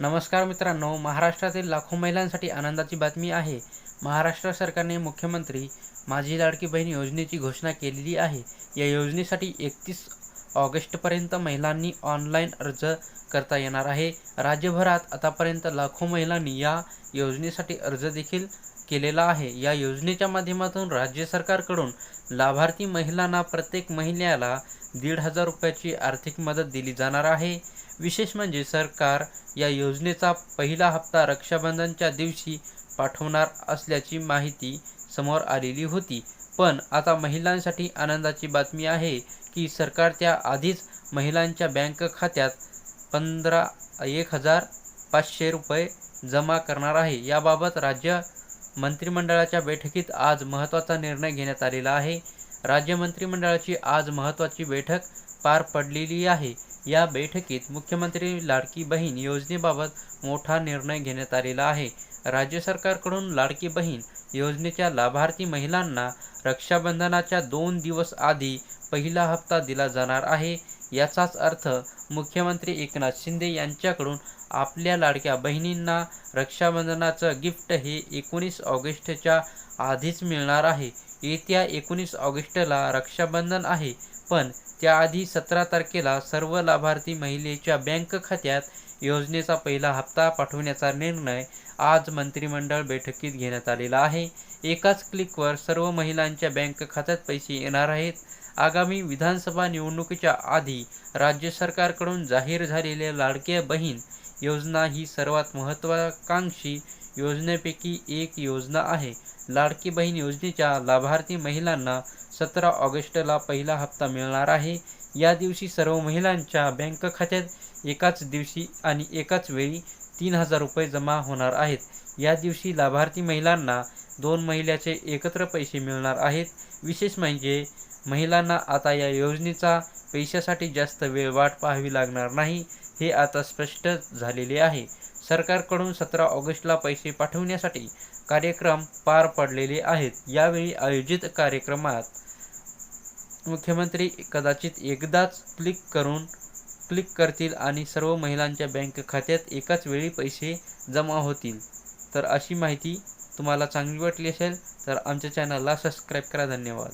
नमस्कार मित्रांनो महाराष्ट्रातील लाखो महिलांसाठी आनंदाची बातमी आहे. महाराष्ट्र सरकारने मुख्यमंत्री माझी लाडकी बहीण योजनेची घोषणा केलेली आहे. या योजनेसाठी एकतीस ऑगस्टपर्यंत महिलांनी ऑनलाईन अर्ज करता येणार आहे. राज्यभरात आतापर्यंत लाखो महिलांनी या योजनेसाठी अर्ज देखील केलेला आहे. या योजनेच्या माध्यमातून राज्य सरकारकडून लाभार्थी महिलांना प्रत्येक महिन्याला दीड हजार रुपयाची आर्थिक मदत दिली जाणार आहे. विशेष म्हणजे सरकार या योजनेचा पहिला हप्ता रक्षाबंधनच्या दिवशी पाठवणार असल्याची माहिती समोर आलेली होती. पण आता महिलांसाठी आनंदाची बातमी आहे की सरकार त्या आधीच महिलांच्या बँक खात्यात पंधरा एक हजार पाचशे रुपये जमा करणार आहे. याबाबत राज्य मंत्रिमंडळाच्या बैठकीत आज महत्त्वाचा निर्णय घेण्यात आलेला आहे. राज्य मंत्रिमंडळाची आज महत्त्वाची बैठक पार पडलेली आहे. या बैठकीत मुख्यमंत्री लाडकी बहीण योजनेबाबत मोठा निर्णय घेण्यात आलेला आहे. राज्य सरकारकडून लाडकी बहीण योजनेच्या लाभार्थी महिलांना रक्षाबंधनाच्या दोन दिवस आधी पहिला हप्ता दिला जाणार आहे. याचाच अर्थ मुख्यमंत्री एकनाथ शिंदे यांच्याकडून आपल्या लाडक्या बहिणींना रक्षाबंधनाचं गिफ्ट हे एकोणीस ऑगस्टच्या आधीच मिळणार आहे. येत्या एकोणीस ऑगस्टला रक्षाबंधन आहे. पण त्याआधी सतरा तारखेला सर्व लाभार्थी महिलेच्या बँक खात्यात योजनेचा पहिला हप्ता पाठवण्याचा निर्णय आज मंत्रिमंडळ बैठकीत घेण्यात आलेला आहे. एकाच क्लिकवर सर्व महिलांच्या बँक खात्यात पैसे येणार आहेत. आगामी विधानसभा निवडणुकीच्या आधी राज्य सरकारकडून जाहीर झालेल्या लाडक्या बहीण योजना ही सर्वात महत्त्वाकांक्षी योजनेपैकी एक योजना आहे. लाडकी बहीण योजनेच्या लाभार्थी महिलांना सतरा ऑगस्टला पहिला हप्ता मिळणार आहे. या दिवशी सर्व महिलांच्या बँक खात्यात एकाच दिवशी आणि एकाच वेळी तीन हजार रुपये जमा होणार आहेत. या दिवशी लाभार्थी महिलांना दोन महिन्याचे एकत्र पैसे मिळणार आहेत. विशेष म्हणजे महिलांना आता या योजनेचा पैशासाठी जास्त वेळ वाट पाहावी लागणार नाही हे आता स्पष्ट झालेले आहे. सरकारकडून सतरा ऑगस्टला पैसे पाठवण्यासाठी कार्यक्रम पार पडलेले आहेत. यावेळी आयोजित कार्यक्रमात मुख्यमंत्री कदाचित एकदाच क्लिक करून क्लिक करतील आणि सर्व महिलांच्या बँक खात्यात एकाच वेळी पैसे जमा होतील. तर अशी माहिती तुम्हाला चांगली वाटली असेल तर आमच्या चॅनलला सबस्क्राईब करा. धन्यवाद.